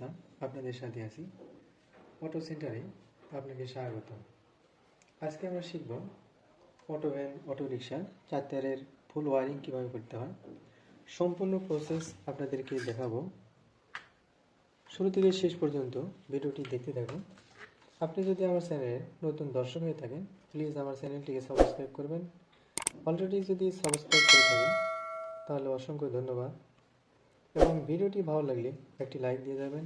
ইসলাম আপনাদের সাথে আছি। অটো সেন্টারে আপনাকে স্বাগত আজকে আমরা শিখব অটো ভ্যান, অটো রিক্সা চার টায়ারের ফুল ওয়ারিং কীভাবে করতে হয়। সম্পূর্ণ প্রসেস আপনাদেরকে দেখাবো। শুরু থেকে শেষ পর্যন্ত ভিডিওটি দেখতে থাকুন। আপনি যদি আমার চ্যানেলের নতুন দর্শক হয়ে থাকেন প্লিজ আমার চ্যানেলটিকে সাবস্ক্রাইব করবেন। অলরেডি যদি সাবস্ক্রাইব করে থাকেন, তাহলে অসংখ্য ধন্যবাদ। এবং ভিডিওটি ভালো লাগলে একটি লাইক দিয়ে যাবেন।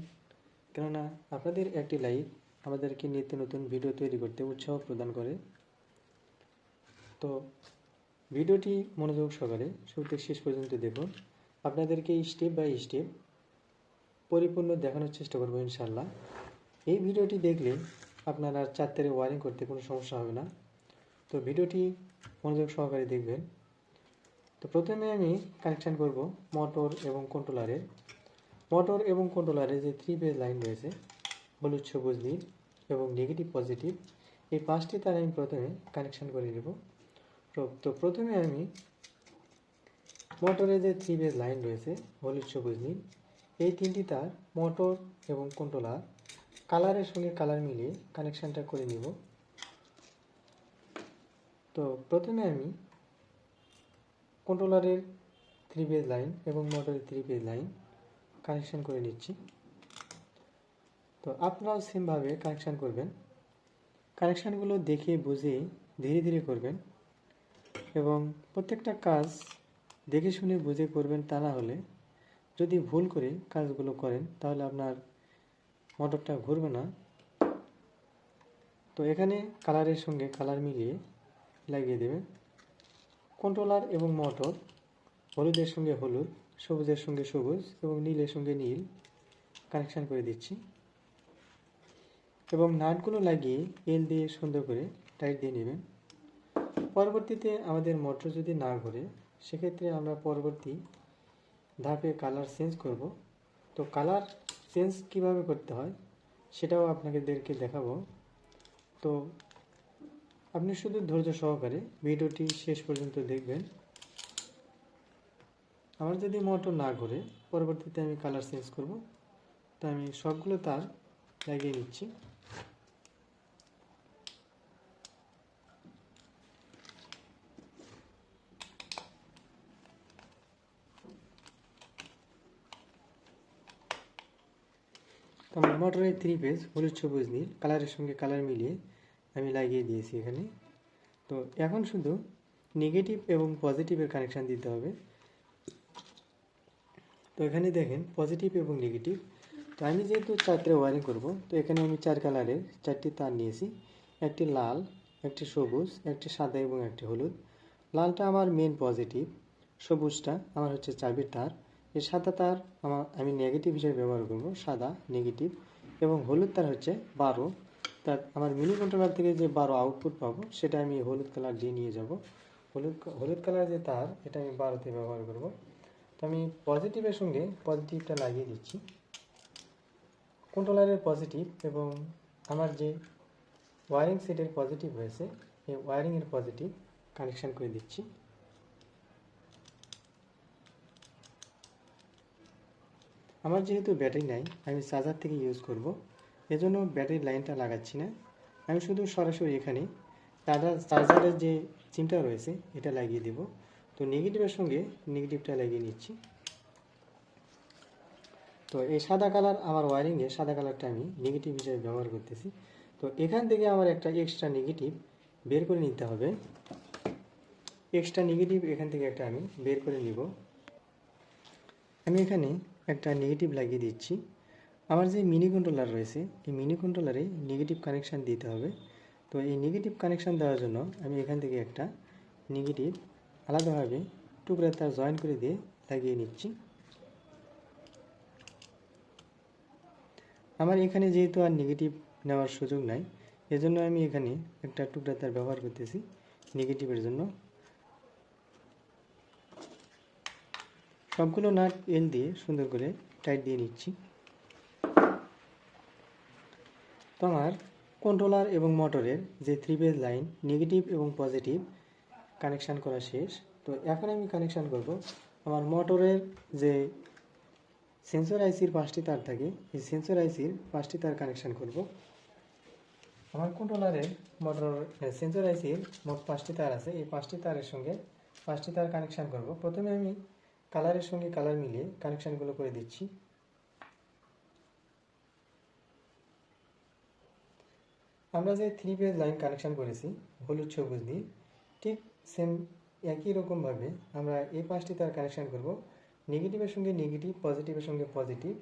কেননা আপনাদের একটি লাইক আমাদেরকে নিত্য নতুন ভিডিও তৈরি করতে উৎসাহ প্রদান করে। তো ভিডিওটি মনোযোগ সহকারে শুরু থেকে শেষ পর্যন্ত দেখুন। আপনাদেরকে স্টেপ বাই স্টেপ পরিপূর্ণ দেখানোর চেষ্টা করব ইনশাল্লাহ এই ভিডিওটি দেখলে আপনার আর চারটারে ওয়ারিং করতে কোনো সমস্যা হবে না। তো ভিডিওটি মনোযোগ সহকারে দেখবেন। তো প্রথমে আমি কানেকশান করব মোটর এবং কন্ট্রোলারের মোটর এবং কন্ট্রোলারে যে থ্রি ফেজ লাইন রয়েছে, হলুদ, সবুজ, নীল এবং নেগেটিভ পজিটিভ এই পাঁচটি তার আমি প্রথমে কানেকশান করে নেব। তো- প্রথমে আমি মোটরে যে থ্রি ফেজ লাইন রয়েছে, হলুদ, সবুজ, নীল, এই তিনটি তার মোটর এবং কন্ট্রোলার কালারের সঙ্গে কালার মিলিয়ে কানেকশানটা করে নিব। তো প্রথমে আমি কন্ট্রোলারের থ্রি লাইন এবং মোটরের থ্রি লাইন কানেকশন করে নিচ্ছি। তো আপনারাও সেমভাবে কানেকশান করবেন। কানেকশানগুলো দেখে, বুঝে, ধীরে ধীরে করবেন এবং প্রত্যেকটা কাজ দেখে শুনে, বুঝে করবেন তা না হলে যদি ভুল করে কাজগুলো করেন, তাহলে আপনার মোটরটা ঘুরবে না। তো এখানে কালারের সঙ্গে কালার মিলিয়ে লাগিয়ে দেবেন। কন্ট্রোলার এবং মোটর হলুদের সঙ্গে হলুদ, সবুজের সঙ্গে সবুজ এবং নীলের সঙ্গে নীল কানেকশান করে দিচ্ছি। এবং নাটগুলো লাগিয়ে এল দিয়ে সুন্দর করে টাইট দিয়ে নেবেন। পরবর্তীতে আমাদের মোটর যদি না ঘোরে, সেক্ষেত্রে আমরা পরবর্তী ধাপে কালার চেঞ্জ করব। তো কালার চেঞ্জ কীভাবে করতে হয়, সেটাও আপনাদেরকে দেখাবো। তো আপনি শুধু ধৈর্য সহকারে ভিডিওটি শেষ পর্যন্ত দেখবেন। আমার যদি মোটর না ঘুরে, পরবর্তীতে আমি কালার চেঞ্জ করব। তো আমি সবগুলো তার লাগিয়ে নিচ্ছি। আমার মোটরের থ্রি পেজ হলুদ সবুজ নীল কালারের সঙ্গে কালার মিলিয়ে আমি লাগিয়ে দিয়েছি এখানে। তো এখন শুধু নেগেটিভ এবং পজিটিভের কানেকশান দিতে হবে। তো এখানে দেখেন পজিটিভ এবং নেগেটিভ তো আমি যেহেতু চারটে ওয়ারিং করব, তো এখানে আমি চার কালারের চারটি তার নিয়েছি। একটি লাল, একটি সবুজ, একটি সাদা এবং একটি হলুদ। লালটা আমার মেন পজিটিভ সবুজটা আমার হচ্ছে চাবির তার। এই সাদা তার আমার আমি নেগেটিভ হিসেবে ব্যবহার করব, সাদা নেগেটিভ এবং হলুদ তার হচ্ছে বারো। তার আমার মিনি কন্ট্রোলার থেকে যে বারো আউটপুট পাবো, সেটা আমি হলুদ কালার দিয়ে নিয়ে যাব। হলুদ হলুদ কালার যে তার, এটা আমি বারোতে ব্যবহার করব। তো আমি পজিটিভের সঙ্গে পজিটিভটা লাগিয়ে দিচ্ছি। কন্ট্রোলারের পজিটিভ এবং আমার যে ওয়ারিং সেটের পজিটিভ হয়েছে, এই ওয়ারিংয়ের পজিটিভ কানেকশান করে দিচ্ছি। আমার যেহেতু ব্যাটারি নাই, আমি চার্জার থেকে ইউজ করব। এজন্য ব্যাটারি লাইনটা লাগাচ্ছি না। আমি শুধু সরাসরি এখানে চার্জার চার্জারের যে চিমটা রয়েছে, এটা লাগিয়ে দেব। তো নেগেটিভের সঙ্গে নেগেটিভটা লাগিয়ে নিচ্ছি। তো এই সাদা কালার আমার ওয়ারিংয়ে সাদা কালারটা আমি নেগেটিভ হিসেবে ব্যবহার করতেছি। তো এখান থেকে আমার একটা এক্সট্রা নেগেটিভ বের করে নিতে হবে। এক্সট্রা নেগেটিভ এখান থেকে একটা আমি বের করে নিব। আমি এখানে একটা নেগেটিভ লাগিয়ে দিচ্ছি। আমার যে মিনি কন্ট্রোলার রয়েছে, এই মিনি কন্ট্রোলারে নেগেটিভ কানেকশান দিতে হবে। তো এই নেগেটিভ কানেকশান দেওয়ার জন্য আমি এখান থেকে একটা নেগেটিভ আলাদাভাবে টুকরা তার জয়েন করে দিয়ে লাগিয়ে নিচ্ছি। আমার এখানে যেহেতু আর নেগেটিভ নেওয়ার সুযোগ নাই, এজন্য আমি এখানে একটা টুকরা তার ব্যবহার করতেছি নেগেটিভের জন্য। সবগুলো নাট এল দিয়ে সুন্দর করে টাইট দিয়ে নিচ্ছি। তো আমার কন্ট্রোলার এবং মোটরের যে থ্রি ফেজ লাইন নেগেটিভ এবং পজিটিভ কানেকশান করা শেষ। তো এখন আমি কানেকশান করব। আমার মোটরের যে সেন্সর আইসির পাঁচটি তার থাকে, এই সেন্সর আইসির পাঁচটি তার কানেকশান করব। আমার কন্ট্রোলারের মোটর সেন্সর আইসির মোট পাঁচটি তার আছে। এই পাঁচটি তারের সঙ্গে পাঁচটি তার কানেকশান করব। প্রথমে আমি কালারের সঙ্গে কালার মিলিয়ে কানেকশানগুলো করে দিচ্ছি। আমরা যে থ্রি পেজ লাইন কানেকশন করেছি, হলুদ সবুজ দিয়ে, ঠিক সেম একই রকমভাবে আমরা এই পাঁচটি তার কানেকশন করব নেগেটিভের সঙ্গে নেগেটিভ পজিটিভের সঙ্গে পজিটিভ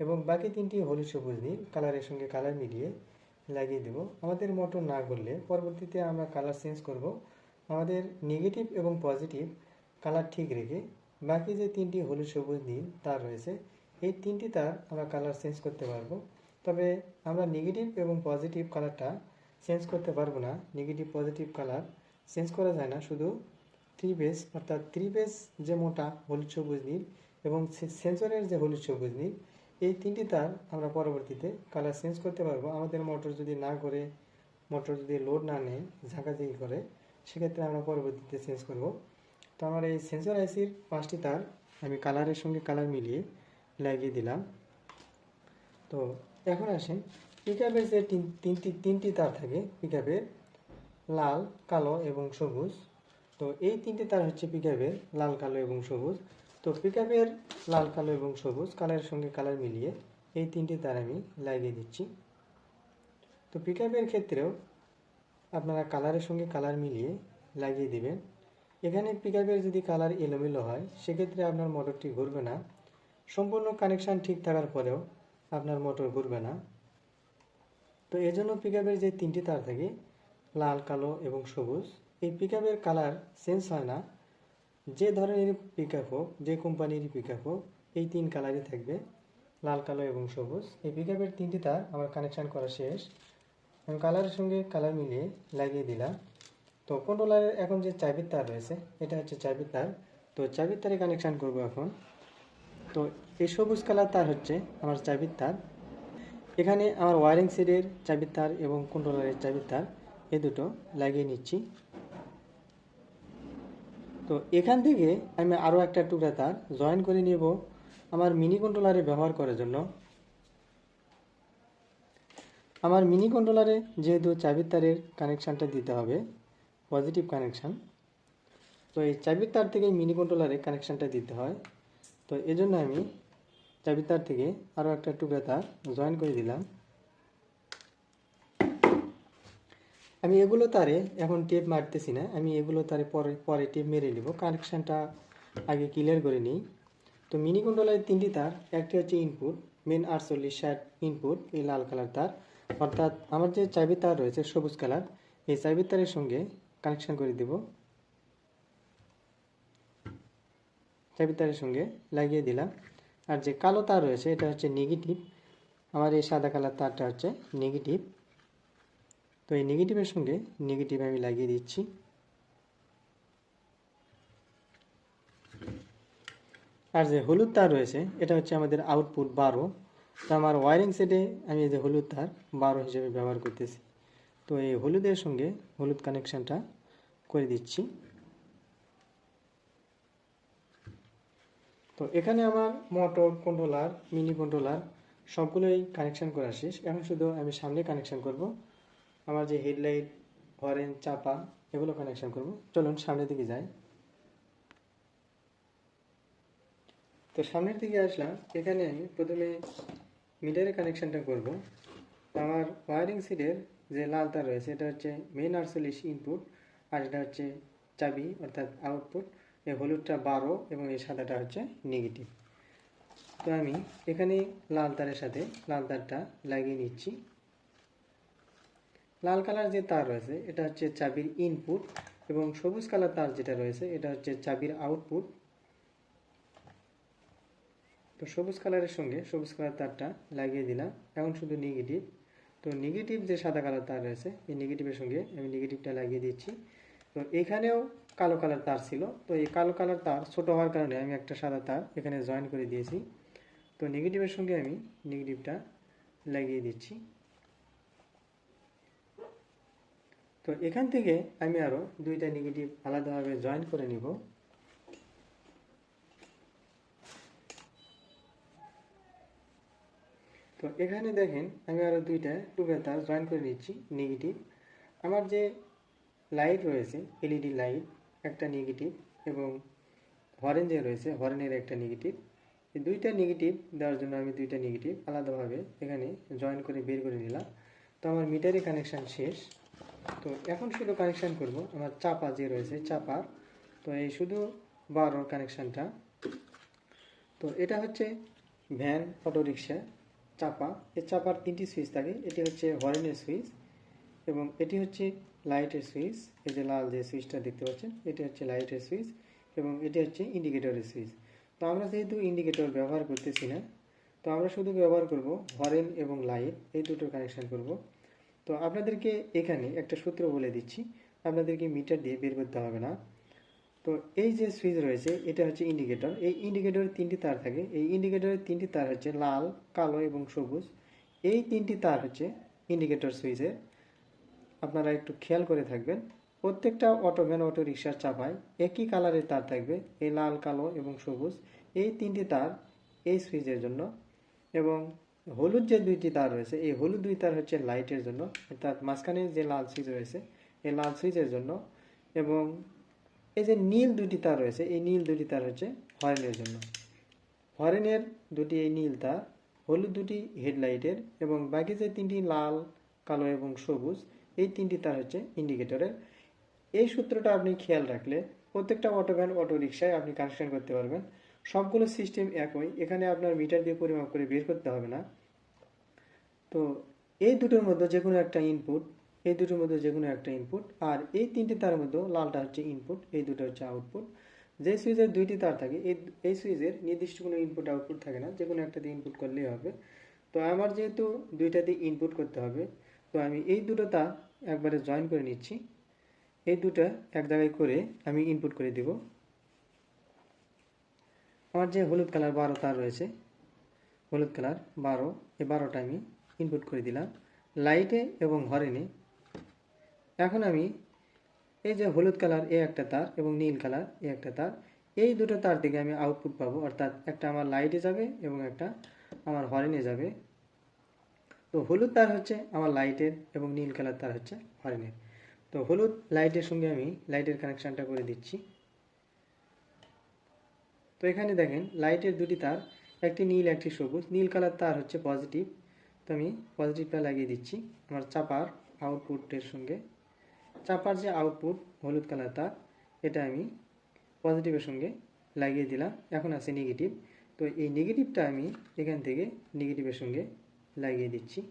এবং বাকি তিনটি হলুদ সবুজ দিয়ে কালারের সঙ্গে কালার মিলিয়ে লাগিয়ে দেব। আমাদের মোটর না করলে পরবর্তীতে আমরা কালার চেঞ্জ করব। আমাদের নেগেটিভ এবং পজিটিভ কালার ঠিক রেখে বাকি যে তিনটি হলুদ সবুজ নীল তার রয়েছে, এই তিনটি তার আমরা কালার চেঞ্জ করতে পারব। তবে আমরা নেগেটিভ এবং পজিটিভ কালারটা চেঞ্জ করতে পারব না। নেগেটিভ পজিটিভ কালার চেঞ্জ করা যায় না। শুধু থ্রি বেস অর্থাৎ থ্রি বেস যে মোটা হলুদ সবুজ নীল এবং সেন্সরের যে হলুদ সবুজ নীল, এই তিনটি তার আমরা পরবর্তীতে কালার চেঞ্জ করতে পারব। আমাদের মোটর যদি না করে মোটর যদি লোড না নেয়, ঝাঁকাঝাঁকি করে, সেক্ষেত্রে আমরা পরবর্তীতে চেঞ্জ করব। তো আমার এই সেন্সর আইসির পাঁচটি তার আমি কালারের সঙ্গে কালার মিলিয়ে লাগিয়ে দিলাম। তো এখন আসেন পিকআপের যে তিন, তিনটি তিনটি তার থাকে পিকআপের লাল, কালো এবং সবুজ। তো এই তিনটি তার হচ্ছে পিকআপের লাল, কালো এবং সবুজ। তো পিকআপের লাল, কালো এবং সবুজ, কালারের সঙ্গে কালার মিলিয়ে এই তিনটি তার আমি লাগিয়ে দিচ্ছি। তো পিকআপের ক্ষেত্রেও আপনারা কালারের সঙ্গে কালার মিলিয়ে লাগিয়ে দিবেন। এখানে পিকআপের যদি কালার এলোমেলো হয়, সেক্ষেত্রে আপনার মোটরটি ঘুরবে না। সম্পূর্ণ কানেকশান ঠিক থাকার পরেও আপনার মোটর ঘুরবে না। তো এই জন্য পিকআপের যে তিনটি তার থাকে, লাল, কালো এবং সবুজ, এই পিকআপের কালার চেঞ্জ হয় না। যে ধরনের পিকআপ হোক, যে কোম্পানির পিকআপ হোক, এই তিন কালারই থাকবে, লাল, কালো এবং সবুজ। এই পিকআপের তিনটি তার আমার কানেকশান করা শেষ। আমি কালারের সঙ্গে কালার মিলিয়ে লাগিয়ে দিলাম। তো কন্ট্রোলারের এখন যে চাবির তার রয়েছে, এটা হচ্ছে চাবির তার। তো চাবির তারে কানেকশান করব এখন। তো এই সবুজ কালার তার হচ্ছে আমার চাবির তার। এখানে আমার ওয়ারিং সেটের চাবির তার এবং কন্ট্রোলারের চাবির তার এ দুটো লাগিয়ে নিচ্ছি। তো এখান থেকে আমি আরও একটা টুকরা তার জয়েন করে নেব আমার মিনি কন্ট্রোলারে ব্যবহার করার জন্য। আমার মিনি কন্ট্রোলারে যেহেতু চাবির তারের কানেকশানটা দিতে হবে, পজিটিভ কানেকশান, তো এই চাবির তার থেকে মিনি কন্ট্রোলারে কানেকশানটা দিতে হয়। তো এই জন্য আমি চাবির তার থেকে আরও একটা টুকরা তার জয়েন করে দিলাম। আমি এগুলো তারে এখন টেপ মারতেছি না, আমি এগুলো তারে পরে পরে টেপ মেরে নিব। কানেকশানটা আগে ক্লিয়ার করে নিই। তো মিনি কন্ট্রোলারের তিনটি তার, একটি হচ্ছে ইনপুট মেন আটচল্লিশ ষাট ইনপুট, এই লাল কালার তার। অর্থাৎ আমার যে চাবি তার রয়েছে সবুজ কালার, এই চাবি তারের সঙ্গে কানেকশান করে দেব। তারের সঙ্গে লাগিয়ে দিলাম। আর যে কালো তার রয়েছে, এটা হচ্ছে নেগেটিভ আমার এই সাদা কালার তারটা হচ্ছে নেগেটিভ তো এই নেগেটিভের সঙ্গে নেগেটিভ আমি লাগিয়ে দিচ্ছি। আর যে হলুদ তার রয়েছে, এটা হচ্ছে আমাদের আউটপুট বারো। তো আমার ওয়ারিং সেটে আমি যে হলুদ তার বারো হিসেবে ব্যবহার করতেছি। তো এই হলুদের সঙ্গে হলুদ কানেকশানটা করে দিচ্ছি। তো এখানে আমার মোটর, কন্ট্রোলার, মিনি কন্ট্রোলার সবগুলোই কানেকশান করা শেষ এখন শুধু আমি সামনে কানেকশান করব। আমার যে হেডলাইট হরেন চাপা, এগুলো কানেকশান করব। চলুন সামনের দিকে যাই। তো সামনের দিকে আসলাম। এখানে আমি প্রথমে মিটারের কানেকশানটা করব। আমার ওয়ারিং সিটের যে লাল তার রয়েছে, এটা হচ্ছে মেন আটচল্লিশ ইনপুট আর এটা হচ্ছে চাবি, অর্থাৎ আউটপুট এই হলুদটা বারো এবং এই সাদাটা হচ্ছে নেগেটিভ তো আমি এখানে লাল তারের সাথে লাল তারটা লাগিয়ে নিচ্ছি। লাল কালার যে তার রয়েছে, এটা হচ্ছে চাবির ইনপুট এবং সবুজ কালার তার যেটা রয়েছে, এটা হচ্ছে চাবির আউটপুট তো সবুজ কালারের সঙ্গে সবুজ কালার তারটা লাগিয়ে দিলাম, এখন শুধু নেগেটিভ তো নেগেটিভ যে সাদা কালার তার রয়েছে, এই নেগেটিভের সঙ্গে আমি নেগেটিভটা লাগিয়ে দিচ্ছি। তো এখানেও কালো কালার তার ছিল। তো এই কালো কালার তার ছোট হওয়ার কারণে আমি একটা সাদা তার এখানে জয়েন করে দিয়েছি। তো নেগেটিভের সঙ্গে আমি নেগেটিভটা লাগিয়ে দিচ্ছি। তো এখান থেকে আমি আরও দুইটা নেগেটিভ আলাদাভাবে জয়েন করে নিব। তো এখানে দেখেন আমি আরও দুইটা তার জয়েন করে নিচ্ছি নেগেটিভ আমার যে লাইট রয়েছে এলইডি লাইট একটা নেগেটিভ এবং হরেন যে রয়েছে, হরেনের একটা নেগেটিভ এই দুইটা নেগেটিভ দেওয়ার জন্য আমি দুইটা নেগেটিভ আলাদাভাবে এখানে জয়েন করে বের করে নিলাম। তো আমার মিটারে কানেকশান শেষ। তো এখন শুধু কানেকশান করব, আমার চাপা যে রয়েছে, চাপা। তো এই শুধু বারোর কানেকশানটা তো এটা হচ্ছে ভ্যান অটো রিক্সা চাপা। এই চাপার তিনটি সুইচ থাকে, এটি হচ্ছে হরেনের সুইচ এবং এটি হচ্ছে লাইটের সুইচ এই যে লাল যে সুইচটা দেখতে পাচ্ছেন, এটি হচ্ছে লাইটের সুইচ এবং এটি হচ্ছে ইন্ডিকেটরের সুইচ তো আমরা যেহেতু ইন্ডিকেটর ব্যবহার করতেছি না, তো আমরা শুধু ব্যবহার করব হরেন এবং লাইট, এই দুটোর কানেকশান করব। তো আপনাদেরকে এখানে একটা সূত্র বলে দিচ্ছি, আপনাদেরকে মিটার দিয়ে বের করতে হবে না। তো এই যে সুইচ রয়েছে, এটা হচ্ছে ইন্ডিকেটর এই ইন্ডিকেটরের তিনটি তার থাকে, এই ইন্ডিকেটরের তিনটি তার হচ্ছে লাল, কালো এবং সবুজ, এই তিনটি তার হচ্ছে ইন্ডিকেটর সুইচের আপনারা একটু খেয়াল করে থাকবেন। প্রত্যেকটা অটো ভ্যান অটো রিক্সার চাপায় একই কালারের তার থাকবে, এই লাল, কালো এবং সবুজ। এই তিনটি তার এই সুইচের জন্য এবং হলুদ যে দুইটি তার রয়েছে, এই হলুদ দুই তার হচ্ছে লাইটের জন্য, অর্থাৎ মাঝখানে যে লাল সুইচ রয়েছে, এই লাল সুইচের জন্য এবং এই যে নীল দুটি তার রয়েছে, এই নীল দুটি তার হচ্ছে হরেনের জন্য। হরেনের দুটি এই নীল তার, হলুদ দুটি হেডলাইটের এবং বাকি যে তিনটি লাল, কালো এবং সবুজ এই তিনটি তার হচ্ছে ইন্ডিকেটরের এই সূত্রটা আপনি খেয়াল রাখলে প্রত্যেকটা অটো ভ্যান অটো রিক্সায় আপনি কানেকশন করতে পারবেন। সবগুলো সিস্টেম একই। এখানে আপনার মিটার দিয়ে পরিমাপ করে বের করতে হবে না। তো এই দুটোর মধ্যে যে কোনো একটা ইনপুট এই দুটোর মধ্যে যে কোনো একটা ইনপুট আর এই তিনটি তার মধ্যে লালটা হচ্ছে ইনপুট এই দুটো হচ্ছে আউটপুট যে সুইচের দুইটি তার থাকে, এই এই সুইচের নির্দিষ্ট কোনো ইনপুট আউটপুট থাকে না। যে কোনো একটা দিয়ে ইনপুট করলেই হবে। তো আমার যেহেতু দুইটা দিয়ে ইনপুট করতে হবে তো আমি এই দুটো তার একবারে জয়েন করে নিচ্ছি। এই দুটো এক জায়গায় করে আমি ইনপুট করে দিব। আমার যে হলুদ কালার বারো তার রয়েছে, হলুদ কালার বারো, এই বারোটা আমি ইনপুট করে দিলাম। লাইটে এবং হরেনে এখন আমি এই যে হলুদ কালার এ একটা তার এবং নীল কালার এ একটা তার, এই দুটো তার থেকে আমি আউটপুট পাবো। অর্থাৎ একটা আমার লাইটে যাবে এবং একটা আমার হরেনে যাবে। তো হলুদ তার হচ্ছে আমার লাইটের এবং নীল কালার তার হচ্ছে হরেনের। তো হলুদ লাইটের সঙ্গে আমি লাইটের কানেকশানটা করে দিচ্ছি। তো এখানে দেখেন লাইটের দুটি তার, একটি নীল, একটি সবুজ। নীল কালার তার হচ্ছে পজিটিভ তো আমি পজিটিভটা লাগিয়ে দিচ্ছি আমার চাপার আউটপুটের সঙ্গে। চাপার যে আউটপুট হলুদ কালার তার, এটা আমি পজিটিভের সঙ্গে লাগিয়ে দিলাম। এখন আছে নেগেটিভ তো এই নেগেটিভটা আমি এখান থেকে নেগেটিভের সঙ্গে লাগিয়ে দিচ্ছি।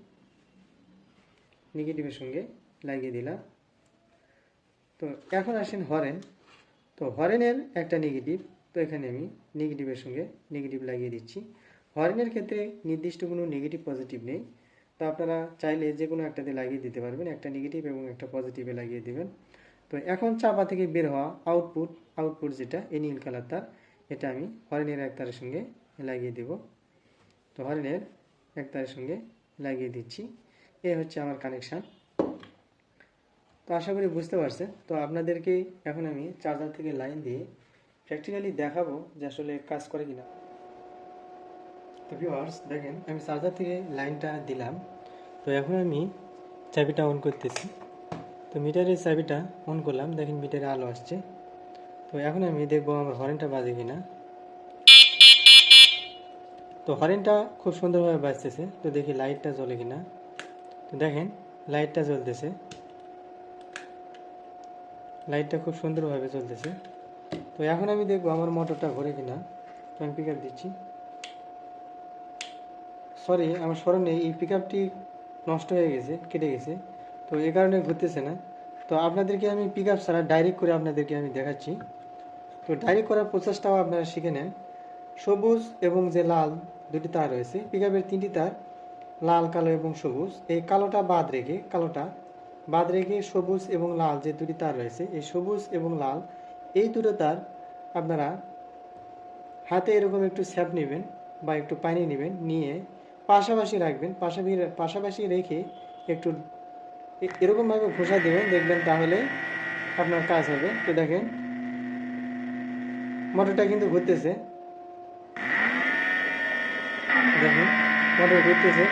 নেগেটিভের সঙ্গে লাগিয়ে দিলাম। তো এখন আসেন হরেন। তো হরেনের একটা নেগেটিভ, তো এখানে আমি নেগেটিভের সঙ্গে নেগেটিভ লাগিয়ে দিচ্ছি। হরেনের ক্ষেত্রে নির্দিষ্ট কোনো নেগেটিভ, পজিটিভ নেই। তো আপনারা চাইলে যে কোনো একটাতে লাগিয়ে দিতে পারবেন, একটা নেগেটিভ এবং একটা পজিটিভে লাগিয়ে দিবেন। তো এখন চাপা থেকে বের হওয়া আউটপুট আউটপুট যেটা, এই নীল কালার তার, এটা আমি হরেনের এক তারের সঙ্গে লাগিয়ে দেব। তো হরেনের এক সঙ্গে লাগিয়ে দিচ্ছি। এ হচ্ছে আমার কানেকশান তো আশা করি বুঝতে পারছেন। তো আপনাদেরকে এখন আমি চার্জার থেকে লাইন দিয়ে প্র্যাকটিক্যালি দেখাবো যে আসলে কাজ করে কিনা। তো ভিউয়ার্স দেখেন, আমি চার্জার থেকে লাইনটা দিলাম। তো এখন আমি চাবিটা অন করতেছি। তো মিটারের চাবিটা অন করলাম। দেখেন মিটারে আলো আসছে। তো এখন আমি দেখব আমার হরেনটা বাজে কিনা। তো হরেনটা খুব সুন্দরভাবে বাজতেছে। তো দেখি লাইটটা জ্বলে কিনা। তো দেখেন, লাইটটা জ্বলতেছে। লাইটটা খুব সুন্দরভাবে চলতেছে তো এখন আমি দেখব আমার মোটরটা ঘুরে কিনা। তো আমি পিক দিচ্ছি। সরি আমার স্মরণে এই পিক আপটি নষ্ট হয়ে গেছে, কেটে গেছে। তো এই কারণে ঘুরতেছে না। তো আপনাদেরকে আমি পিক আপ ছাড়া ডাইরেক্ট করে আপনাদেরকে আমি দেখাচ্ছি। তো ডাইরেক্ট করার প্রসেসটাও আপনারা শিখে নেন। সবুজ এবং যে লাল দুটি তার রয়েছে। পিক আপের তিনটি তার লাল, কালো এবং সবুজ। এই কালোটা বাদ রেখে, কালোটা বাদ রেখে সবুজ এবং লাল যে দুটি তার রয়েছে, এই সবুজ এবং লাল, এই দুটো তার আপনারা হাতে এরকম একটু স্যাপ নেবেন বা একটু পানি নেবেন, নিয়ে পাশাপাশি রাখবেন। পাশাপাশি পাশাপাশি রেখে একটু এরকমভাবে ঘোষা দেবেন, দেখবেন তাহলে আপনার কাজ হবে। তো দেখেন, মোটরটা কিন্তু ঘুরতেছে। দেখুন মোটর ঘুরতেছে।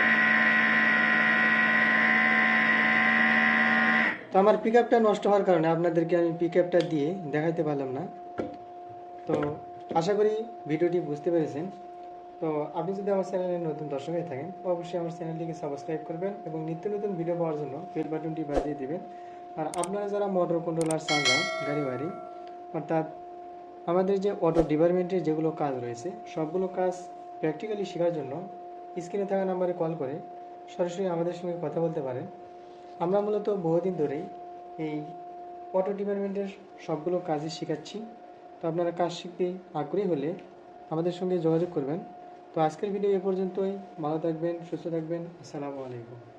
তো আমার পিক নষ্ট হওয়ার কারণে আপনাদেরকে আমি পিক দিয়ে দেখাইতে পারলাম না। তো আশা করি ভিডিওটি বুঝতে পেরেছেন। তো আপনি যদি আমার চ্যানেলে নতুন দর্শক হয়ে থাকেন, অবশ্যই আমার চ্যানেলটিকে সাবস্ক্রাইব করবেন এবং নিত্য নতুন ভিডিও পাওয়ার জন্য বেল বাটনটি বাজিয়ে দেবেন। আর আপনারা যারা মোটর কন্ট্রোলার চালান গাড়ি বাড়ি, অর্থাৎ আমাদের যে অটো ডিপার্টমেন্টের যেগুলো কাজ রয়েছে, সবগুলো কাজ প্র্যাকটিক্যালি শেখার জন্য স্ক্রিনে থাকা নাম্বারে কল করে সরাসরি আমাদের সঙ্গে কথা বলতে পারেন আমরা মূলত বহুদিন ধরেই এই অটো ডিপার্টমেন্টের সবগুলো কাজই শেখাচ্ছি। তো আপনারা কাজ শিখতে আগ্রহী হলে আমাদের সঙ্গে যোগাযোগ করবেন। তো আজকের ভিডিও এ পর্যন্তই। ভালো থাকবেন, সুস্থ থাকবেন। আসসালামু আলাইকুম।